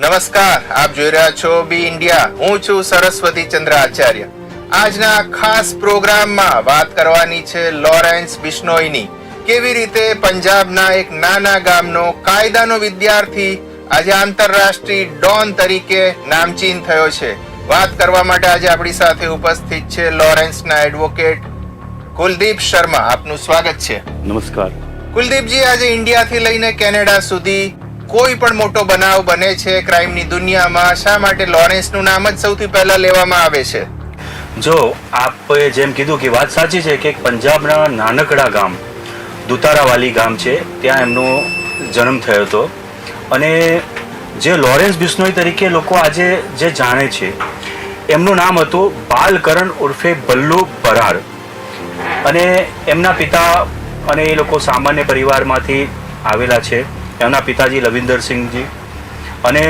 નમસ્કાર આપ જોઈ રહ્યા છો બી ઇન્ડિયા. હું છું સરસ્વતી ચંદ્ર આચાર્ય આજના ખાસ પ્રોગ્રામમાં વાત કરવાની છે લોરેન્સ બિશ્નોઈની. કેવી રીતે પંજાબના એક નાના ગામનો કાયદાનો વિદ્યાર્થી આજે આંતરરાષ્ટ્રીય ડોન તરીકે નામચીન થયો છે. વાત કરવા માટે આજે આપણી સાથે ઉપસ્થિત છે લોરેન્સના એડવોકેટ કુલદીપ શર્મા. આપનું સ્વાગત છે. નમસ્કાર. કુલદીપજી આજે ઇન્ડિયાથી લઈને કેનેડા સુધી કોઈ પણ મોટો બનાવ બને છે ક્રાઇમની દુનિયામાં, શા માટે લોરેન્સનું નામ જ સૌથી પહેલા લેવામાં આવે છે? જો આપે જેમ કીધું કે વાત સાચી છે કે પંજાબના નાનકડા ગામ, દુતારાવાલી ગામ છે, ત્યાં એમનો જન્મ થયો હતો. અને જે લોરેન્સ બિશ્નોઈ તરીકે લોકો આજે જે જાણે છે, એમનું નામ હતું બાલકરણ ઉર્ફે બલ્લુ બરાડ અને એમના પિતા અને એ લોકો સામાન્ય પરિવારમાંથી આવેલા છે. એમના પિતાજી લવિન્દરસિંહજી અને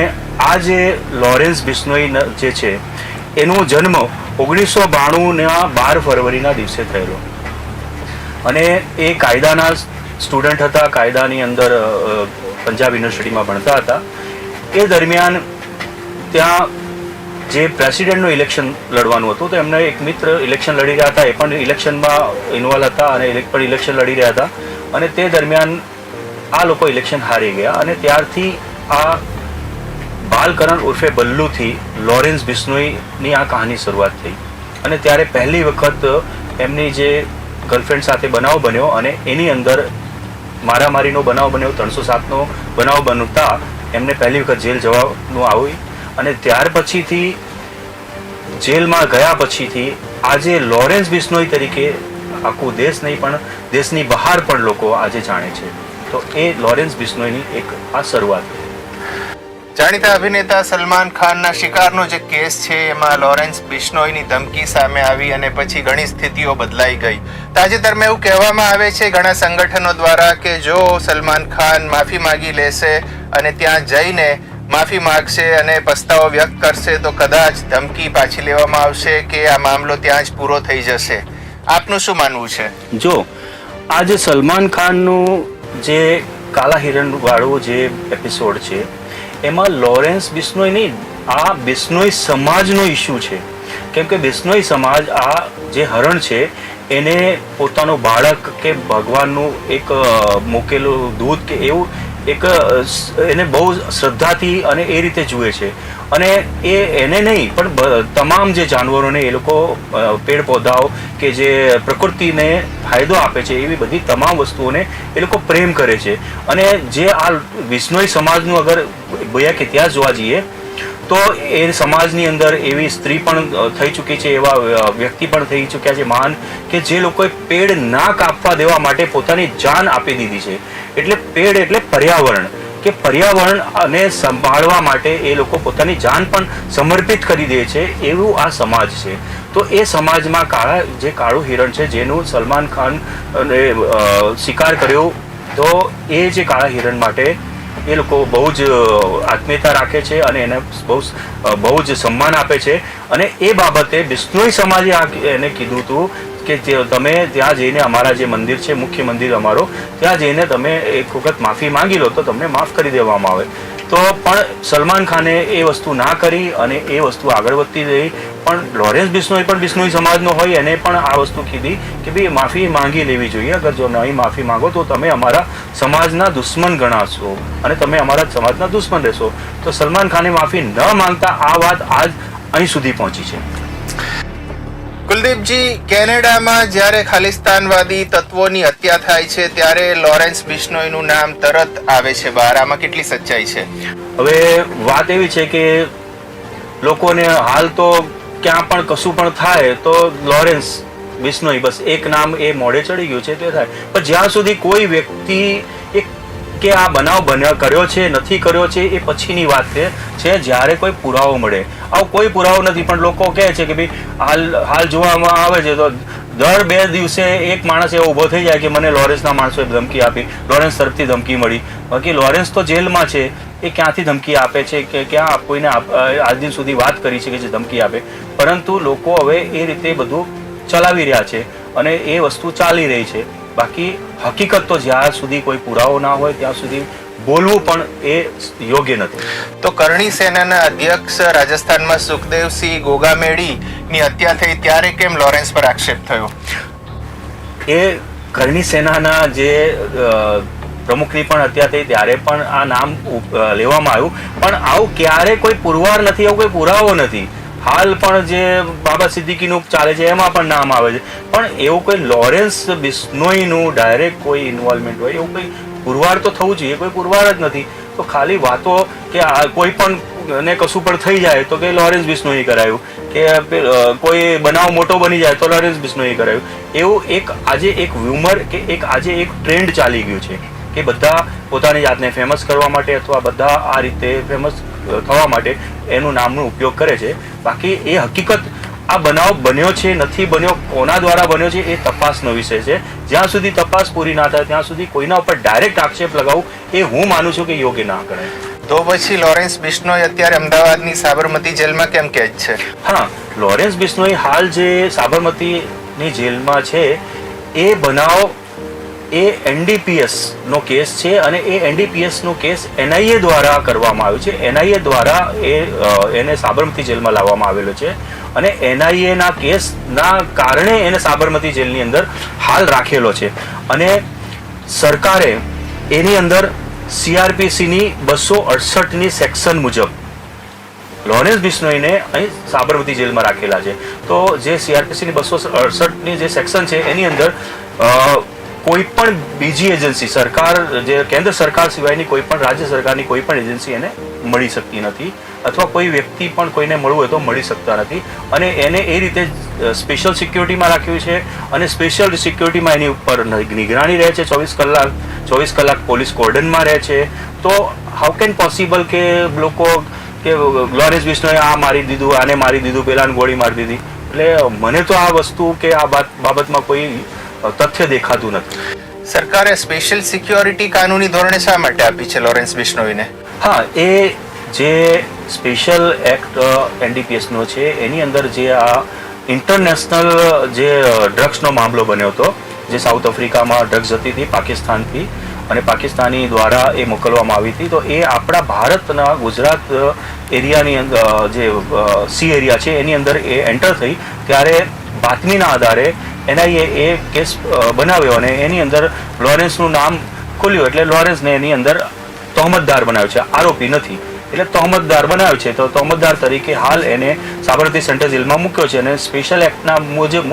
આ જે લોરેન્સ બિશ્નોઈ જે છે, એનો જન્મ ઓગણીસો બાણુંના બાર ફરવરીના દિવસે થયેલો. અને એ કાયદાના સ્ટુડન્ટ હતા, કાયદાની અંદર પંજાબ યુનિવર્સિટીમાં ભણતા હતા. એ દરમિયાન ત્યાં જે પ્રેસિડેન્ટનું ઇલેક્શન લડવાનું હતું, તો એમને એક મિત્ર ઇલેક્શન લડી રહ્યા હતા, એ પણ ઇલેક્શનમાં ઇન્વોલ્વ હતા અને પણ ઇલેક્શન લડી રહ્યા હતા. અને તે દરમિયાન આ લોકો ઇલેક્શન હારી ગયા અને ત્યારથી આ બાલકરણ ઉર્ફે બલ્લુથી લોરેન્સ બિશ્નોઈની આ કહાની શરૂઆત થઈ. અને ત્યારે પહેલી વખત એમની જે ગર્લફ્રેન્ડ સાથે બનાવ બન્યો અને એની અંદર મારામારીનો બનાવ બન્યો, ત્રણસો સાતનો બનાવ બનતા એમને પહેલી વખત જેલ જવાનું આવી અને ત્યાર પછીથી જેલમાં ગયા પછીથી આજે લોરેન્સ બિશ્નોઈ તરીકે આખું દેશ નહીં પણ દેશની બહાર પણ લોકો આજે જાણે છે. તો એ લોરેન્સ બિશ્નોઈની એક આ શરૂઆત જાણીતા અભિનેતા સલમાન ખાનના શિકારનો જે કેસ છે એમાં લોરેન્સ બિશ્નોઈની ધમકી સામે આવી અને પછી ઘણી સ્થિતિઓ બદલાઈ ગઈ. તાજેતરમાં એવું કહેવામાં આવે છે ઘણા સંગઠનો દ્વારા કે જો સલમાન ખાન માફી માગી લેશે અને ત્યાં જઈને માફી માગશે અને પસ્તાવો વ્યક્ત કરશે તો કદાચ ધમકી પાછી લેવામાં આવશે કે આ મામલો ત્યાં જ પૂરો થઈ જશે. આપનું શું માનવું છે? જો આજે સલમાન ખાનનું જે કાલા હિરણ વાળું જે એપિસોડ છે, એમાં લોરેન્સ બિશ્નોઈ નહીં, આ બિશ્નોઈ સમાજનો ઇસ્યુ છે. કેમ કે બિશ્નોઈ સમાજ આ જે હરણ છે, એને પોતાનું બાળક કે ભગવાનનું એક મૂકેલું દૂધ કે એવું એક એને બહુ શ્રદ્ધાથી અને એ રીતે જુએ છે. અને એ એને નહીં, પણ તમામ જે જાનવરોને એ લોકો પેડ પૌધાઓ કે જે પ્રકૃતિને ફાયદો આપે છે, એવી બધી તમામ વસ્તુઓને એ લોકો પ્રેમ કરે છે. અને જે આ વિશ્નોઈ સમાજનું અગર ભૈયા કે ત્યાં જોવા જઈએ તો એ સમાજની અંદર એવી સ્ત્રી પણ થઈ ચૂકી છે, એવા વ્યક્તિ પણ થઈ ચૂક્યા છે, મહાન, કે જે લોકોએ પેડ ના કાપવા દેવા માટે પોતાની જાન આપી દીધી છે. એટલે પેડ એટલે પર્યાવરણ, કે પર્યાવરણ અને સંભાળવા માટે એ લોકો પોતાની જાન પણ સમર્પિત કરી દે છે, એવું આ સમાજ છે. તો એ સમાજમાં કાળા, જે કાળું હિરણ છે, જેનું સલમાન ખાન શિકાર કર્યો, તો એ જે કાળા હિરણ માટે એ લોકો બહુ જ આત્મીયતા રાખે છે અને એને બહુ બહુ જ સન્માન આપે છે. અને એ બાબતે બિશ્નોઈ સમાજે એને કીધું હતું કે તમે ત્યાં જઈને અમારા જે મંદિર છે, મુખ્ય મંદિર અમારો, ત્યાં જઈને તમે એક વખત માફી માંગી લો તો તમને માફ કરી દેવામાં આવે. તો પણ સલમાન ખાને એ વસ્તુ ના કરી અને એ વસ્તુ આગળ વધતી રહી. પણ લોરેન્સ બિશ્નોઈ પણ બિશ્નોઈ સમાજનો હોય એને પણ આ વસ્તુ કીધી કે ભાઈ માફી માંગી લેવી જોઈએ. અગર જો નહીં માફી માંગો તો તમે અમારા સમાજના દુશ્મન ગણાશો અને તમે અમારા સમાજના દુશ્મન રહેશો. તો સલમાન ખાને માફી ન માંગતા આ વાત આજ અહીં સુધી પહોંચી છે. કુલદીપજી કેનેડામાં જ્યારે ખાલિસ્તાનવાદી તત્વોની હત્યા થાય છે ત્યારે લોરેન્સ બિશ્નોઈનું નામ તરત આવે છે બહાર. આમાં કેટલી સચ્ચાઈ છે? હવે વાત એવી છે કે લોકોને હાલ તો ક્યાં પણ કશું પણ થાય તો લોરેન્સ બિશ્નોઈ બસ એક નામ એ મોઢે ચડી ગયું છે, તે થાય. પણ જ્યાં સુધી કોઈ વ્યક્તિ એક કે આ બનાવ બન્યો કર્યો છે, નથી કર્યો છે, એ પછીની વાત છે જ્યારે કોઈ પુરાવો મળે. આવો કોઈ પુરાવો નથી, પણ લોકો કહે છે કે ભાઈ, હાલ હાલ જોવામાં આવે છે, તો દર બે દિવસે એક માણસ એવો ઊભો થઈ જાય કે મને લોરેન્સના માણસોએ ધમકી આપી, લોરેન્સ તરફથી ધમકી મળી. બાકી લોરેન્સ તો જેલમાં છે એ ક્યાંથી ધમકી આપે છે કે ક્યાં કોઈને આજ દિન સુધી વાત કરી છે કે જે ધમકી આપે. પરંતુ લોકો હવે એ રીતે બધું ચલાવી રહ્યા છે અને એ વસ્તુ ચાલી રહી છે. બાકી હકીકત તો જ્યાં સુધી કોઈ પુરાવો ના હોય ત્યાં સુધી બોલવું પણ એ યોગ્ય નથી. તો કરણી સેનાના અધ્યક્ષ રાજસ્થાનમાં સુખદેવસિંહ ગોગામેડી ની હત્યા થઈ ત્યારે કેમ લોરેન્સ પર આક્ષેપ થયો? એ કરણી સેનાના જે પ્રમુખની પણ હત્યા થઈ, ત્યારે પણ આ નામ લેવામાં આવ્યું. પણ આવું ક્યારે કોઈ પુરવાર નથી, આવું કોઈ પુરાવો નથી. હાલ પણ જે બાબા સિદ્દીકીનું ચાલે છે, એમાં પણ નામ આવે છે. પણ એવું કોઈ લોરેન્સ બિસ્નોઈનું ડાયરેક્ટ કોઈ ઇન્વોલ્વમેન્ટ હોય, એવું કોઈ પુરવાર તો થવું જોઈએ, કોઈ પુરવાર જ નથી. તો ખાલી વાતો કે આ કોઈ પણ ને કશું પણ થઈ જાય, તો કે લોરેન્સ બિસ્નોઈ કરાયું. કે કોઈ બનાવ મોટો બની જાય, તો લોરેન્સ બિસ્નોઈ કરાયું. એવું એક આજે એક વ્યુમર કે એક આજે એક ટ્રેન્ડ ચાલી ગયું છે. કે બધા પોતાની જાતને ફેમસ કરવા માટે અથવા બધા આ રીતે ફેમસ થવા માટે એનું નામનો ઉપયોગ કરે છે. બાકી એ હકીકત આ બનાવ બન્યો છે નથી બન્યો કોના દ્વારા બન્યો છે એ તપાસનો વિષય છે. જ્યાં સુધી તપાસ પૂરી ના થાય ત્યાં સુધી કોઈના ઉપર ડાયરેક્ટ આક્ષેપ લગાવું એ હું માનું છું કે યોગ્ય ના ગણાય તો પછી લોરેન્સ બિશ્નોઈ અત્યારે અમદાવાદની સાબરમતી જેલમાં કેમ કેદ છે? હા લોરેન્સ બિશ્નોઈ હાલ જે સાબરમતીની જેલમાં છે એ બનાવ એ એનડીપીએસ નો કેસ છે અને એ એનડીપીએસ નો કેસ એનઆઈએ દ્વારા કરવામાં આવ્યો છે. એનઆઈએ દ્વારા એ એને સાબરમતી જેલમાં લાવવામાં આવેલો છે અને એનઆઈએ ના કેસના કારણે એને સાબરમતી જેલની અંદર હાલ રાખેલો છે. અને સરકારે એની અંદર સીઆરપીસીની બસો અડસઠની સેક્શન મુજબ લોરેન્સ બિશ્નોઈને અહીં સાબરમતી જેલમાં રાખેલા છે. તો જે સીઆરપીસીની બસો અડસઠની જે સેક્શન છે એની અંદર કોઈ પણ બીજી એજન્સી, સરકાર, જે કેન્દ્ર સરકાર સિવાયની કોઈ પણ રાજ્ય સરકારની કોઈ પણ એજન્સી એને મળી શકતી નથી અથવા કોઈ વ્યક્તિ પણ કોઈને મળવું હોય તો મળી શકતા નથી. અને એને એ રીતે સ્પેશિયલ સિક્યુરિટીમાં રાખ્યું છે અને સ્પેશિયલ સિક્યુરિટીમાં એની ઉપર નિગરાણી રહે છે ચોવીસ કલાક ચોવીસ કલાક પોલીસ કોર્ડનમાં રહે છે. તો હાઉ કેન પોસિબલ કે લોકો કે ગ્લોરિયસ વિષ્ણુએ આ મારી દીધું, આને મારી દીધું, પેલાને ગોળી મારી દીધી? એટલે મને તો આ વસ્તુ કે આ બાત, બાબતમાં કોઈ તથ્ય દેખાતું નથી. સરકારે સ્પેશિયલ સિક્યોરિટી કાનૂની ધોરણે શા માટે આપી છે લોરેન્સ બિશ્નોઈને હા એ જે સ્પેશિયલ એક્ટ એનડીપીએસનો છે એની અંદર જે આ ઇન્ટરનેશનલ જે ડ્રગ્સનો મામલો બન્યો હતો જે સાઉથ આફ્રિકામાં ડ્રગ્સ જતી હતી પાકિસ્તાનથી અને પાકિસ્તાની દ્વારા એ મોકલવામાં આવી હતી તો એ આપણા ભારતના ગુજરાત એરિયાની અંદર જે સી એરિયા છે એની અંદર એ એન્ટર થઈ ત્યારે બાતમીના આધારે એનઆઈએ એ કેસ બનાવ્યો અને એની અંદર લોરેન્સનું નામ ખોલ્યું એટલે લોરેન્સને એની અંદર તોહમતદાર બનાવ્યો છે. આરોપી નથી. એટલે તોહમતદાર બનાવ્યો છે. તો તોહમતદાર તરીકે હાલ એને સાબરમતી સેન્ટ્રલ જેલમાં મૂક્યો છે અને સ્પેશિયલ એક્ટના મુજબ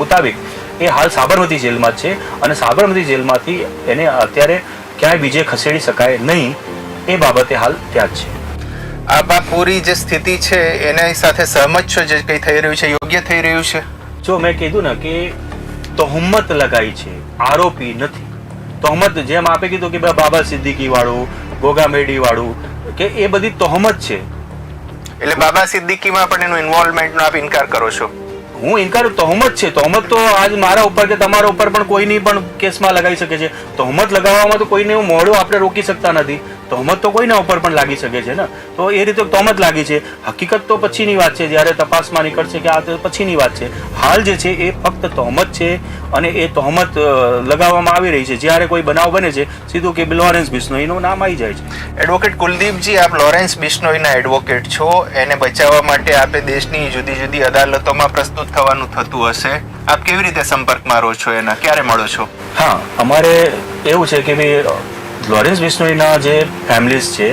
મુતાબિક એ હાલ સાબરમતી જેલમાં છે અને સાબરમતી જેલમાંથી એને અત્યારે ક્યાંય બીજે ખસેડી શકાય નહીં એ બાબતે હાલ ત્યાં જ છે. આ પૂરી જે સ્થિતિ છે, એના સાથે સહમત છો? જે કંઈ થઈ રહ્યું છે, યોગ્ય થઈ રહ્યું છે? જો મેં કીધું ને કે તહોમત લગાઈ છે આરોપી નથી. તહોમત જેમ આપે કીધું કે બાબા સિદ્દીકી વાળું ગોગા મેડી વાળું કે એ બધી તહોમત છે. એટલે બાબા સિદ્દીકીમાં પણ એનું ઇન્વોલ્વમેન્ટનો આપ ઇનકાર કરો છો? હું ઇનકાર તહોમત છે. તહોમત તો આજ મારા ઉપર કે તમારા ઉપર પણ કોઈની પણ કેસમાં લગાવી શકે છે. તહોમત લગાવવામાં તો કોઈને એવું મોડું આપણે રોકી શકતા નથી. તહોમત તો કોઈના ઉપર પણ લાગી શકે છે ને? તો એ રીતે તોહમત લાગી છે. હકીકત તો પછીની વાત છે. જ્યારે તપાસમાં નીકળશે કે આ તો પછીની વાત છે. હાલ જે છે એ ફક્ત તોહમત છે અને એ તોહમત લગાવવામાં આવી રહી છે. જ્યારે કોઈ બનાવ બને છે સીધું કે લોરેન્સ બિશ્નોઈનું નામ આવી જાય છે. એડવોકેટ કુલદીપજી આપ લોરેન્સ બિશ્નોઈના એડવોકેટ છો. એને બચાવવા માટે આપે દેશની જુદી જુદી અદાલતોમાં પ્રસ્તુત થવાનું થતું હશે. આપ કેવી રીતે સંપર્કમાં રહો છો એના? ક્યારે મળો છો? હા અમારે એવું છે કે ભાઈ લોરેન્સ બિશ્નોઈના જે ફેમિલીઝ છે,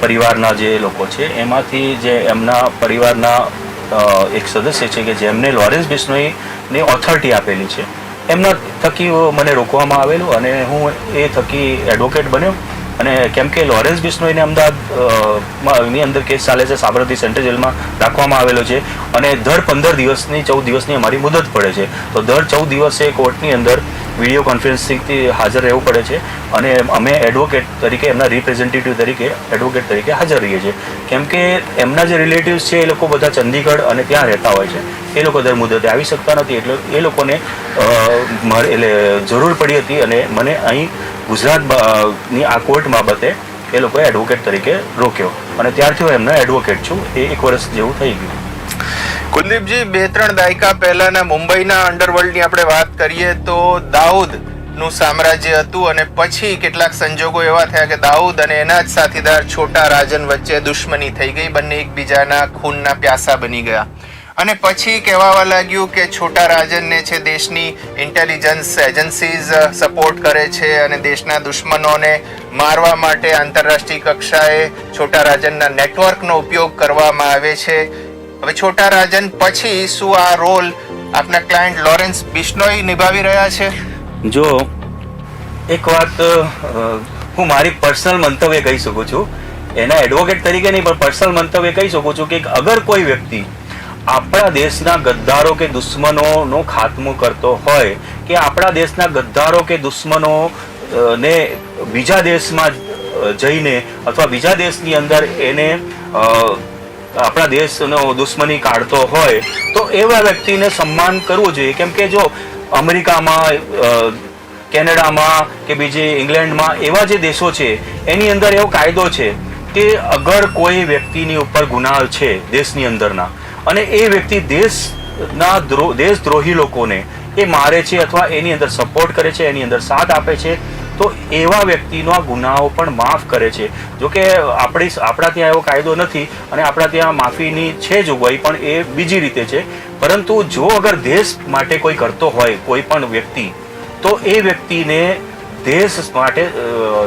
પરિવારના જે લોકો છે, એમાંથી જે એમના પરિવારના એક સદસ્ય છે કે જેમને લોરેન્સ બિશ્નોઈની ઓથોરિટી આપેલી છે. એમના થકી મને રોકવામાં આવેલું અને હું એ થકી એડવોકેટ બન્યો અને કેમ કે લોરેન્સ બિશ્નોઈને અમદાવાદ એની અંદર કેસ ચાલે છે, સાબરમતી સેન્ટ્રલ જેલમાં રાખવામાં આવેલો છે અને દર પંદર દિવસની, ચૌદ દિવસની અમારી મુદત પડે છે. તો દર ચૌદ દિવસે કોર્ટની અંદર વીડિયો કોન્ફરન્સિંગથી હાજર રહેવું પડે છે અને અમે એડવોકેટ તરીકે, એમના રિપ્રેઝેન્ટેટિવ તરીકે એડવોકેટ તરીકે હાજર રહીએ છીએ. કેમ કે એમના જે રિલેટિવ્સ છે, એ લોકો બધા ચંદીગઢ અને ત્યાં રહેતા હોય છે. એ લોકો દર મુદતે આવી શકતા નથી. એટલે એ લોકોને મારે, એટલે જરૂર પડી હતી અને મને અહીં ગુજરાતની આ કોર્ટ બાબતે એ લોકોએ એડવોકેટ તરીકે રોક્યો. અને ત્યારથી હું એમનો એડવોકેટ છું. એ એક વર્ષ જેવું થઈ ગયું. કુલદીપજી, બે ત્રણ દાયકા પહેલાના મુંબઈના અંડરવર્લ્ડની આપણે વાત કરીએ તો દાઉદનું સામ્રાજ્ય હતું અને પછી કેટલાક સંજોગો એવા થયા કે દાઉદ અને એના જ સાથીદાર છોટા રાજન વચ્ચે દુશ્મની થઈ ગઈ, બંને એકબીજાના ખૂનના પ્યાસા બની ગયા. અને પછી કહેવાવા લાગ્યું કે છોટા રાજનને છે દેશની ઇન્ટેલિજન્સ એજન્સીઝ સપોર્ટ કરે છે અને દેશના દુશ્મનોને મારવા માટે આંતરરાષ્ટ્રીય કક્ષાએ છોટા રાજનના નેટવર્કનો ઉપયોગ કરવામાં આવે છે. હવે છોટા રાજન પછી શું આ રોલ આપના ક્લાયન્ટ લોરેન્સ બિશ્નોઈ નિભાવી રહ્યા છે? જો, એક વાત હું મારી પર્સનલ મંતવ્ય કહી શકું છું. એના એડવોકેટ તરીકે નહીં, પણ પર્સનલ મંતવ્ય કહી શકું છું કે અગર કોઈ વ્યક્તિ આપણા દેશના ગદ્દારો કે દુશ્મનોનો ખાત્મો કરતો હોય, કે આપણા દેશના ગદ્દારો કે દુશ્મનો ને બીજા દેશમાં જઈને અથવા બીજા દેશની અંદર એને આપણા દેશનો દુશ્મની કાઢતો હોય, તો એવા વ્યક્તિને સન્માન કરવું જોઈએ. કેમ કે જો અમેરિકામાં કેનેડામાં કે બીજી ઇંગ્લેન્ડમાં એવા જે દેશો છે, એની અંદર એવો કાયદો છે કે અગર કોઈ વ્યક્તિની ઉપર ગુનાહ છે દેશની અંદરના, અને એ વ્યક્તિ દેશના દ્રો, દેશદ્રોહી લોકોને એ મારે છે અથવા એની અંદર સપોર્ટ કરે છે, એની અંદર સાથ આપે છે તો એવા વ્યક્તિનો આ ગુનાઓ પણ માફ કરે છે. જોકે આપણી આપણા ત્યાં એવો કાયદો નથી અને આપણા ત્યાં માફીની છે જોગવાઈ પણ એ બીજી રીતે છે. પરંતુ જો અગર દેશ માટે કોઈ કરતો હોય, કોઈ પણ વ્યક્તિ, તો એ વ્યક્તિને દેશ માટે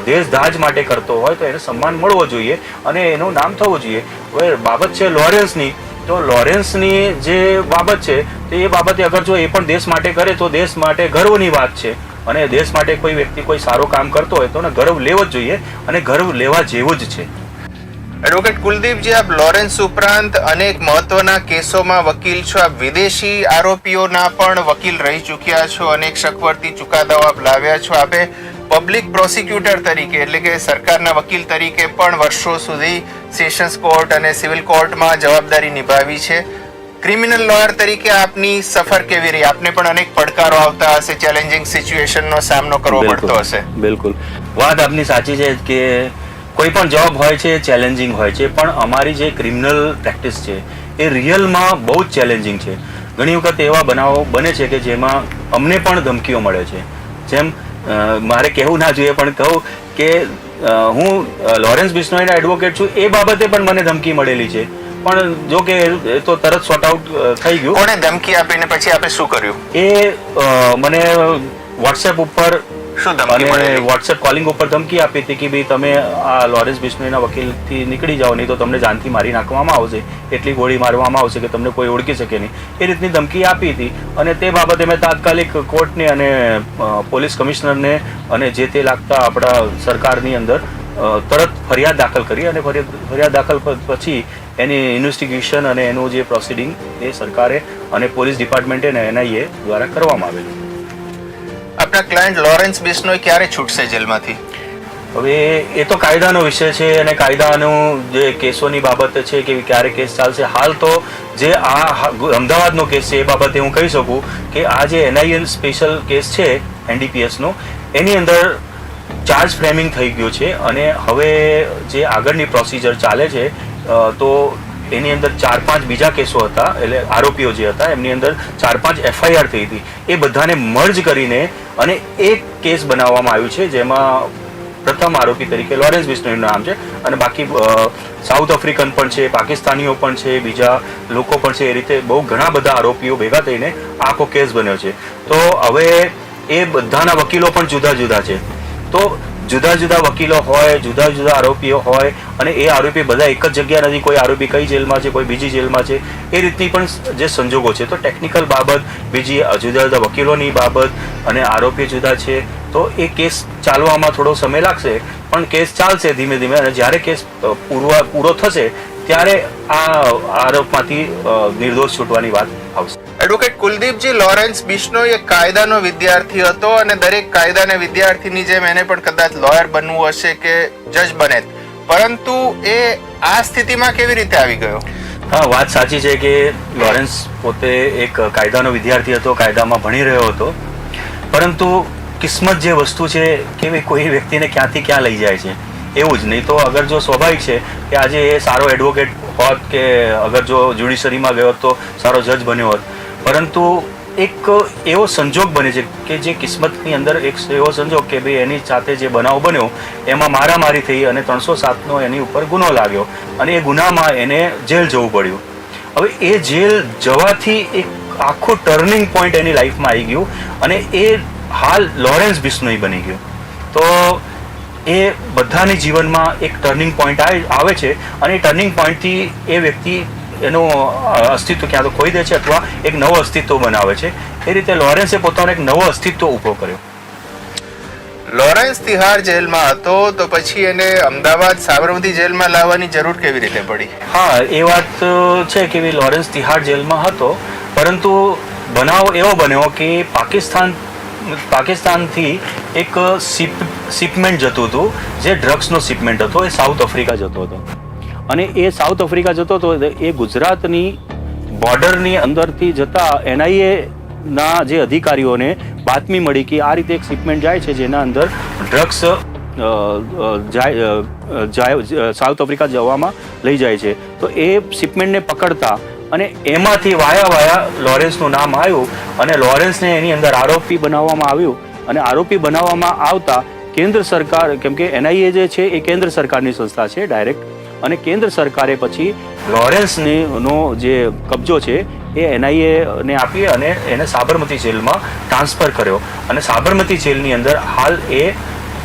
દેશધાજ માટે કરતો હોય, તો એને સન્માન મળવો જોઈએ અને એનું નામ થવું જોઈએ. હવે બાબત છે લોરેન્સની. તો લોરેન્સની જે બાબત છે, તો એ બાબતે અગર જો એ પણ દેશ માટે કરે, તો દેશ માટે ગર્વની વાત છે. અને દેશ માટે કોઈ વ્યક્તિ કોઈ સારું કામ કરતો હોય તો એને ગર્વ લેવો જ જોઈએ અને ગર્વ લેવા જેવું જ છે. એડવોકેટ કુલદીપજી આપ લોરેન્સ ઉપરાંત અનેક મહત્વના કેસોમાં વકીલ છો. આપ વિદેશી આરોપીઓના પણ વકીલ રહી ચૂક્યા છો. અનેક શકવર્તી ચુકાદાઓ આપ લાવ્યા છો. આપે પબ્લિક પ્રોસિક્યુટર તરીકે, એટલે કે સરકારના વકીલ તરીકે પણ વર્ષો સુધી સેશન્સ કોર્ટ અને સિવિલ કોર્ટમાં જવાબદારી નિભાવી છે. ક્રિમિનલ લોયર તરીકે આપની સફર કેવી રહી? આપને પણ અનેક પડકારો આવતા હશે ચેલેન્જિંગ સિચ્યુએશનનો સામનો કરવો પડતો હશે. બિલકુલ. વાત આપની સાચી છે કે કોઈ પણ જોબ હોય છે ચેલેન્જિંગ હોય છે પણ અમારી જે ક્રિમિનલ પ્રેક્ટિસ છે એ રિયલમાં બહુ જ ચેલેન્જિંગ છે. ઘણી વખત એવા બનાવો બને છે કે જેમાં અમને પણ ધમકીઓ મળે છે. જેમ મારે કહેવું ના જોઈએ પણ કહું કે હું લોરેન્સ બિશ્નોઈના એડવોકેટ છું એ બાબતે પણ મને ધમકી મળેલી છે. પણ જો કે એ તો તરત સોર્ટ આઉટ થઈ ગયું. કોણે ધમકી આપીને પછી આપે શું કર્યું? એ મને વોટ્સએપ ઉપર શું ધમકી મને વોટ્સએપ કોલિંગ ઉપર ધમકી આપી હતી કે ભાઈ તમે આ લોરેન્સ બિશ્નોઈના વકીલથી નીકળી જાઓ નહીં તો તમને જાનથી મારી નાખવામાં આવશે એટલી ગોળી મારવામાં આવશે કે તમને કોઈ ઓળખી શકે નહીં. એ રીતની ધમકી આપી હતી અને તે બાબતે મેં તાત્કાલિક કોર્ટને અને પોલીસ કમિશનરને અને જે તે લાગતા આપણા સરકારની અંદર તરત ફરિયાદ દાખલ કરી અને ફરિયાદ દાખલ પછી એની ઇન્વેસ્ટિગેશન અને એનું જે પ્રોસિડિંગ એ સરકારે અને પોલીસ ડિપાર્ટમેન્ટે અને એનઆઈએ દ્વારા કરવામાં આવેલું આપણા ક્લાયન્ટ લોરેન્સ બિશ્નોઈ ક્યારે છૂટશે જેલમાંથી? હવે એ તો કાયદાનો વિષય છે અને કાયદાનું જે કેસોની બાબત છે કે ક્યારે કેસ ચાલશે. હાલ તો જે આ અમદાવાદનો કેસ છે એ બાબતે હું કહી શકું કે આ જે એનઆઈએ સ્પેશિયલ કેસ છે એનડીપીએસનો એની અંદર ચાર્જ ફ્રેમિંગ થઈ ગયું છે અને હવે જે આગળની પ્રોસિજર ચાલે છે તો એની અંદર ચાર પાંચ બીજા કેસો હતા, એટલે આરોપીઓ જે હતા, એમની અંદર ચાર પાંચ એફઆઈઆર થઈ હતી. એ બધાને મર્જ કરીને અને એક કેસ બનાવવામાં આવ્યું છે, જેમાં પ્રથમ આરોપી તરીકે લોરેન્સ બિશ્નોઈનું નામ છે અને બાકી સાઉથ આફ્રિકન પણ છે, પાકિસ્તાનીઓ પણ છે, બીજા લોકો પણ છે. એ રીતે બહુ ઘણા બધા આરોપીઓ ભેગા થઈને આખો કેસ બન્યો છે. તો હવે એ બધાના વકીલો પણ જુદા જુદા છે. તો જુદા જુદા વકીલો હોય, જુદા જુદા આરોપીઓ હોય અને એ આરોપી બધા એક જ જગ્યા નથી. કોઈ આરોપી કઈ જેલમાં છે, કોઈ બીજી જેલમાં છે. એ રીતની પણ જે સંજોગો છે. તો ટેકનિકલ બાબત, બીજી જુદા જુદા વકીલોની બાબત અને આરોપી જુદા છે. તો એ કેસ ચાલવામાં થોડો સમય લાગશે. પણ કેસ ચાલશે ધીમે ધીમે અને જ્યારે કેસ પૂરવા, પૂરો થશે, ત્યારે આ આરોપમાંથી નિર્દોષ છૂટવાની વાત આવશે એડવોકેટ કુલદીપજી લોરેન્સ બિશ્નોઈ એક કાયદાનો વિદ્યાર્થી હતો અને દરેક કાયદાને વિદ્યાર્થીની જેમ એને પણ કદાચ લોયર બનવું હશે કે જજ બને પરંતુ એ આ સ્થિતિમાં કેવી રીતે આવી ગયો? હા, વાત સાચી છે કે લોરેન્સ પોતે એક કાયદાનો વિદ્યાર્થી હતો, કાયદામાં ભણી રહ્યો હતો. પરંતુ કિસ્મત જે વસ્તુ છે કે કોઈ વ્યક્તિને ક્યાંથી ક્યાં લઈ જાય છે? એવું જ, નહીં તો અગર જો સ્વાભાવિક છે કે આજે એ સારો એડવોકેટ હોત કે અગર જો જ્યુડિશરીમાં ગયો તો સારો જજ બન્યો હોત. પરંતુ એક એવો સંજોગ બને છે કે જે કિસ્મતની અંદર એક એવો સંજોગ કે ભાઈ એની સાથે જે બનાવ બન્યો, એમાં મારામારી થઈ અને ત્રણસો સાતનો એની ઉપર ગુનો લાગ્યો અને એ ગુનામાં એને જેલ જવું પડ્યું. હવે એ જેલ જવાથી એક આખું ટર્નિંગ પોઈન્ટ એની લાઈફમાં આવી ગયું અને એ હાલ લોરેન્સ બિશ્નોઈ બની ગયો. તો એ બધાની જીવનમાં એક ટર્નિંગ પોઈન્ટ આવે છે અને એ ટર્નિંગ પોઈન્ટથી એ વ્યક્તિ એનું અસ્તિત્વ ક્યાં તો ખોઈ દે છે અથવા એક નવો અસ્તિત્વ બનાવે છે. એ રીતે લોરેન્સે પોતાનો એક નવો અસ્તિત્વ ઊભો કર્યો. લોરેન્સ તિહાર જેલમાં હતો તો પછી એને અમદાવાદ સાબરમતી જેલમાં લાવવાની જરૂર કેવી રીતે પડી? હા એ વાત છે કે લોરેન્સ તિહાર જેલમાં હતો. પરંતુ બનાવ એવો બન્યો કે પાકિસ્તાન પાકિસ્તાનથી એક શિપ શિપમેન્ટ જતું હતું, જે ડ્રગ્સનો શિપમેન્ટ હતો, એ સાઉથ આફ્રિકા જતો હતો. અને એ સાઉથ આફ્રિકા જતો હતો એ ગુજરાતની બોર્ડરની અંદરથી જતા એનઆઈએ ના જે અધિકારીઓને બાતમી મળી કે આ રીતે એક શિપમેન્ટ જાય છે, જેના અંદર ડ્રગ્સ જાય, સાઉથ આફ્રિકા જવામાં લઈ જાય છે. તો એ શિપમેન્ટને પકડતા અને એમાંથી વાયા વાયા લોરેન્સનું નામ આવ્યું અને લોરેન્સને એની અંદર આરોપી બનાવવામાં આવ્યું અને આરોપી બનાવવામાં આવતા કેન્દ્ર સરકાર, કેમ કે એનઆઈએ જે છે એ કેન્દ્ર સરકારની સંસ્થા છે, ડાયરેક્ટ. અને કેન્દ્ર સરકારે પછી લોરેન્સનો જે કબજો છે એ એનઆઈએને આપી અને એને સાબરમતી જેલમાં ટ્રાન્સફર કર્યો. અને સાબરમતી જેલની અંદર હાલ એ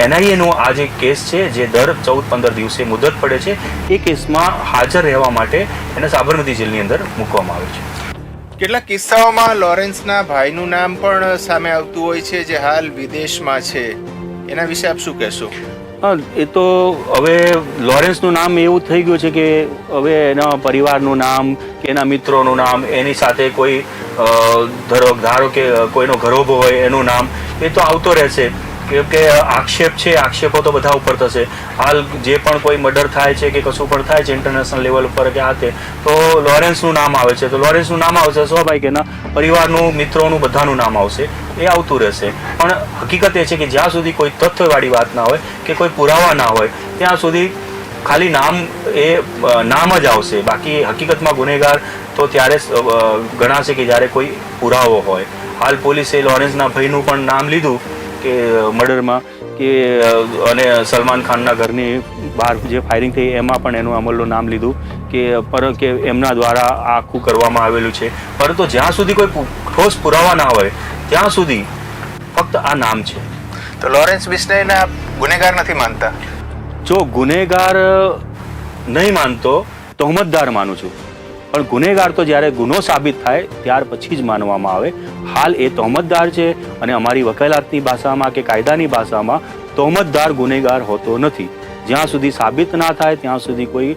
એનઆઈએ નો આ જે કેસ છે જે દર ચૌદ પંદર દિવસે મુદત પડે છે એ કેસમાં હાજર રહેવા માટે એને સાબરમતી જેલની અંદર મૂકવામાં આવે છે. કેટલાક કિસ્સાઓમાં લોરેન્સના ભાઈનું નામ પણ સામે આવતું હોય છે જે હાલ વિદેશમાં છે. એના વિશે આપ શું કહેશો? હા એ તો હવે લોરેન્સનું નામ એવું થઈ ગયું છે કે હવે એના પરિવારનું નામ કે એના મિત્રોનું નામ એની સાથે કોઈ ધરો ધારો કે કોઈનો ઘરોબો હોય એનું નામ એ તો આવતો રહેશે. કેમ કે આક્ષેપ છે, આક્ષેપો તો બધા ઉપર થશે. હાલ જે પણ કોઈ મર્ડર થાય છે કે કશું પણ થાય છે ઇન્ટરનેશનલ લેવલ ઉપર કે આ તે, તો લોરેન્સનું નામ આવે છે. તો લોરેન્સનું નામ આવશે, સ્વાભાવિક એના પરિવારનું, મિત્રોનું બધાનું નામ આવશે. એ આવતું રહેશે. પણ હકીકત એ છે કે જ્યાં સુધી કોઈ તથ્યવાળી વાત ના હોય કે કોઈ પુરાવા ના હોય, ત્યાં સુધી ખાલી નામ એ નામ જ આવશે. બાકી હકીકતમાં ગુનેગાર તો ત્યારે ગણાશે કે જ્યારે કોઈ પુરાવો હોય. હાલ પોલીસે લોરેન્સના ભાઈનું પણ નામ લીધું. કે મર્ડરમાં કે અને સલમાન ખાનના ઘરની બહાર જે ફાયરિંગ થઈ એમાં પણ એનું અમલનું નામ લીધું કે પર કે એમના દ્વારા આ આખું કરવામાં આવેલું છે. પરંતુ જ્યાં સુધી કોઈ ઠોસ પુરાવા ના હોય ત્યાં સુધી ફક્ત આ નામ છે. તો લોરેન્સ બિસ્નેને ગુનેગાર નથી માનતા? જો ગુનેગાર નહીં માનતો તોહમતદાર માનું છું. પણ ગુનેગાર તો જ્યારે ગુનો સાબિત થાય, ત્યાર પછી જ માનવામાં આવે. હાલ એ તહોમતદાર છે અને અમારી વકીલાતની ભાષામાં કે કાયદાની ભાષામાં તહોમતદાર ગુનેગાર હોતો નથી. જ્યાં સુધી સાબિત ના થાય, ત્યાં સુધી કોઈ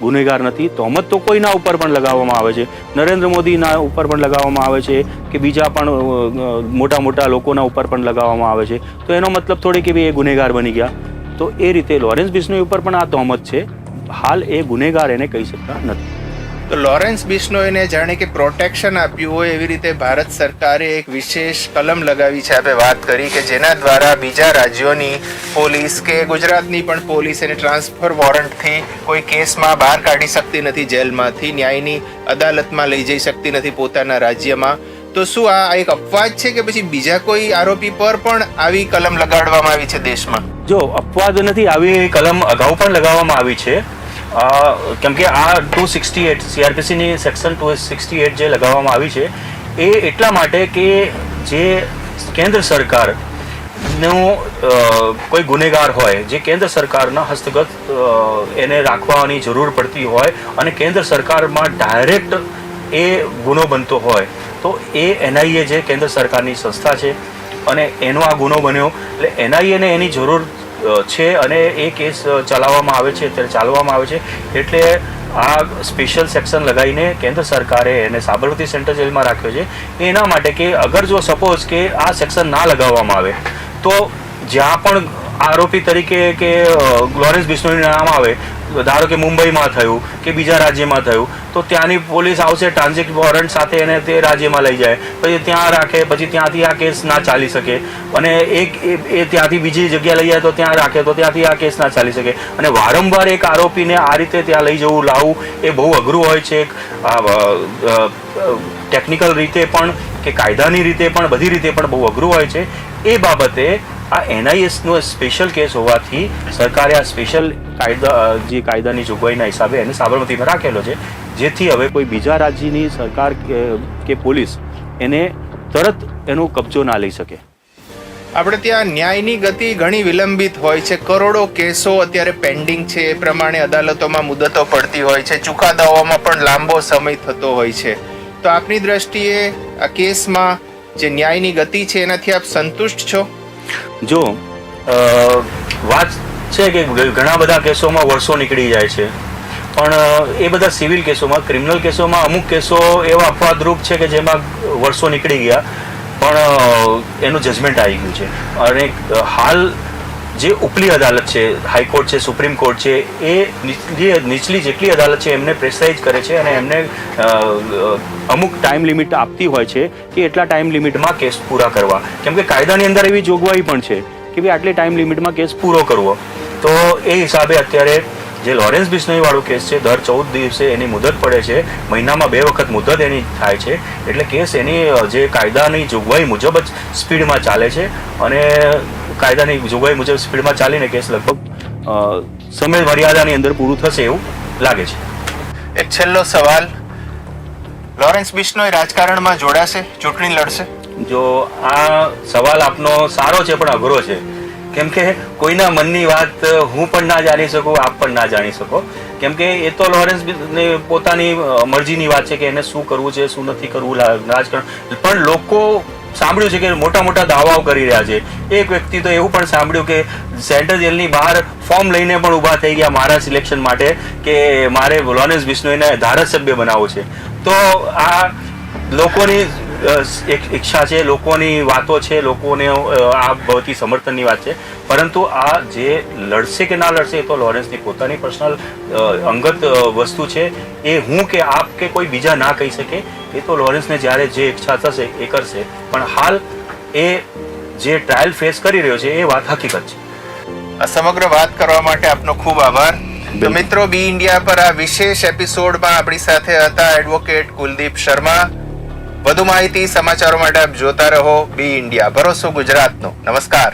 ગુનેગાર નથી. તહોમત તો કોઈના ઉપર પણ લગાવવામાં આવે છે. નરેન્દ્ર મોદીના ઉપર પણ લગાવવામાં આવે છે કે બીજા પણ મોટા મોટા લોકોના ઉપર પણ લગાવવામાં આવે છે. તો એનો મતલબ થોડી કે ભાઈ એ ગુનેગાર બની ગયા. તો એ રીતે લોરેન્સ બિશ્નોઈ ઉપર પણ આ તહોમત છે. હાલ એ ગુનેગાર એને કહી શકતા નથી. તો લોરેન્સ બિશ્નોઈને જાણે કે પ્રોટેક્શન આપ્યું હોય એવી રીતે ભારત સરકારે એક વિશેષ કલમ લગાવી છે. આપણે વાત કરી કે જેના દ્વારા બીજા રાજ્યોની પોલીસ કે ગુજરાતની પણ પોલીસ એને ટ્રાન્સફર વોરંટથી કોઈ કેસમાં બહાર કાઢી શકતી નથી, જેલમાંથી, ન્યાયની અદાલતમાં લઈ જઈ શકતી નથી પોતાના રાજ્યમાં. તો શું આ એક અપવાદ છે કે પછી બીજા કોઈ આરોપી પર પણ આવી કલમ લગાડવામાં આવી છે દેશમાં? જો અપવાદ નથી, આવી કલમ અગાઉ પણ લગાવવામાં આવી છે. કેમ કે આ ટુ સિક્સટી એટ સીઆરપીસીની સેક્શન ટુ સિક્સટી એટ જે લગાવવામાં આવી છે, એ એટલા માટે કે જે કેન્દ્ર સરકાર નો કોઈ ગુનેગાર હોય, જે કેન્દ્ર સરકારના હસ્તગત એને રાખવાની જરૂર પડતી હોય અને કેન્દ્ર સરકારમાં ડાયરેક્ટ એ ગુનો બનતો હોય, તો એ એનઆઈએ જે કેન્દ્ર સરકારની સંસ્થા છે, અને એનો આ ગુનો બન્યો, એટલે એનઆઈએને એની જરૂર છે અને એ કેસ ચલાવવામાં આવે છે, અત્યારે ચાલવામાં આવે છે. એટલે આ સ્પેશિયલ સેક્શન લગાવીને કેન્દ્ર સરકારે એને સાબરમતી સેન્ટ્રલ જેલમાં રાખ્યો છે. એના માટે કે અગર જો સપોઝ કે આ સેક્શન ના લગાવવામાં આવે, તો જ્યાં પણ આરોપી તરીકે કે લોરેન્સ બિશ્નોઈનું નામ આવે ધારો કે મુંબઈમાં થયું કે બીજા રાજ્યમાં થયું, તો ત્યાંની પોલીસ આવશે, ટ્રાન્ઝિટ વોરંટ સાથે એને તે રાજ્યમાં લઈ જાય. પછી ત્યાં રાખે, પછી ત્યાંથી આ કેસ ના ચાલી શકે. અને એક એ એ ત્યાંથી બીજી જગ્યા લઈ જાય તો ત્યાં રાખે, તો ત્યાંથી આ કેસ ના ચાલી શકે. અને વારંવાર એક આરોપીને આ રીતે ત્યાં લઈ જવું, લાવવું, એ બહુ અઘરું હોય છે. ટેકનિકલ રીતે પણ કે કાયદાની રીતે પણ, બધી રીતે પણ બહુ અઘરું હોય છે. એ બાબતે આ એનઆઈએસનો સ્પેશિયલ કેસ હોવાથી સરકારે આ સ્પેશિયલ કાયદા જે કાયદાની જોગવાઈના હિસાબે એને સાબરમતીમાં રાખેલો છે. જેથી હવે કોઈ બીજા રાજ્યની સરકાર કે- પોલીસ એને તરત એનો કબજો ના લઈ શકે. આપણે ત્યાં ન્યાયની ગતિ ઘણી વિલંબિત હોય છે. કરોડો કેસો અત્યારે પેન્ડિંગ છે. એ પ્રમાણે અદાલતોમાં મુદતો પડતી હોય છે. ચુકાદાઓમાં પણ લાંબો સમય થતો હોય છે. તો આપની દ્રષ્ટિએ આ કેસમાં જે ન્યાયની ગતિ છે, એનાથી આપ સંતુષ્ટ છો? જો વાત છે કે ઘણા બધા કેસોમાં વર્ષો નીકળી જાય છે. પણ એ બધા સિવિલ કેસોમાં, ક્રિમિનલ કેસોમાં અમુક કેસો એવા અપવાદરૂપ છે કે જેમાં વર્ષો નીકળી ગયા. પણ એનું જજમેન્ટ આવી ગયું છે. અને હાલ જે ઉપલી અદાલત છે હાઈકોર્ટ છે સુપ્રીમ કોર્ટ છે, એ નીચલી જેટલી અદાલત છે, એમને પ્રેસરાઇઝ કરે છે અને એમને અમુક ટાઈમ લિમિટ આપતી હોય છે કે એટલા ટાઈમ લિમિટમાં કેસ પૂરા કરવા. કેમ કે કાયદાની અંદર એવી જોગવાઈ પણ છે કે ભાઈ આટલી ટાઈમ લિમિટમાં કેસ પૂરો કરવો. તો એ હિસાબે અત્યારે જે લોરેન્સ બિશ્નોઈ વાળો કેસ છે, દર ચૌદ દિવસે એની મુદત પડે છે, મહિનામાં બે વખત મુદત એની થાય છે, એટલે કેસ એની જે કાયદાની જોગવાઈ મુજબ જ સ્પીડમાં ચાલે છે અને કાયદાની જોગવાઈ મુજબ સ્પીડમાં ચાલીને કેસ લગભગ સમય મર્યાદાની અંદર પૂરું થશે એવું લાગે છે. એક છેલ્લો સવાલ. લોરેન્સ બિશ્નોય રાજકારણમાં જોડાશે? ચૂંટણી લડશે? જો આ સવાલ આપનો સારો છે પણ અઘરો છે. કેમ કે કોઈના મનની વાત હું પણ ના જાણી શકું આપ પણ ના જાણી શકો. કેમ કે એ તો લોરેન્સ ને પોતાની મરજીની વાત છે કે એને શું કરવું છે શું નથી કરવું રાજકારણ. પણ લોકો સાંભળ્યું છે કે મોટા મોટા દાવાઓ કરી રહ્યા છે. એક વ્યક્તિ તો એવું પણ સાંભળ્યું કે સેન્ટ્રલ જેલની બહાર ફોર્મ લઈને પણ ઊભા થઈ ગયા મારા સિલેક્શન માટે કે મારે લોરેન્સ વિષ્ણુને ધારાસભ્ય બનાવવું છે. તો આ લોકોની ઈચ્છા છે લોકોની વાતો છે લોકોને આ ભૌતિક સમર્થનની વાત છે. પરંતુ આ જે લડશે કે ના લડશે એ તો લોરેન્સની પોતાની પર્સનલ અંગત વસ્તુ છે. એ હું કે આપ કે કોઈ બીજા ના કહી શકે એ તો લોરેન્સને જ્યારે જે ઈચ્છા થશે એ કરશે. પણ હાલ એ જે ટ્રાયલ ફેસ કરી રહ્યો છે એ વાત હકીકત છે. આ સમગ્ર વાત કરવા માટે આપનો ખૂબ આભાર. તો મિત્રો બી ઇન્ડિયા પર આ વિશેષ એપિસોડમાં આપણી સાથે હતા એડવોકેટ કુલદીપ શર્મા. વધુ માહિતી સમાચારો માટે આપ જોતા રહો બી ઇન્ડિયા. ભરોસો ગુજરાતનો. નમસ્કાર.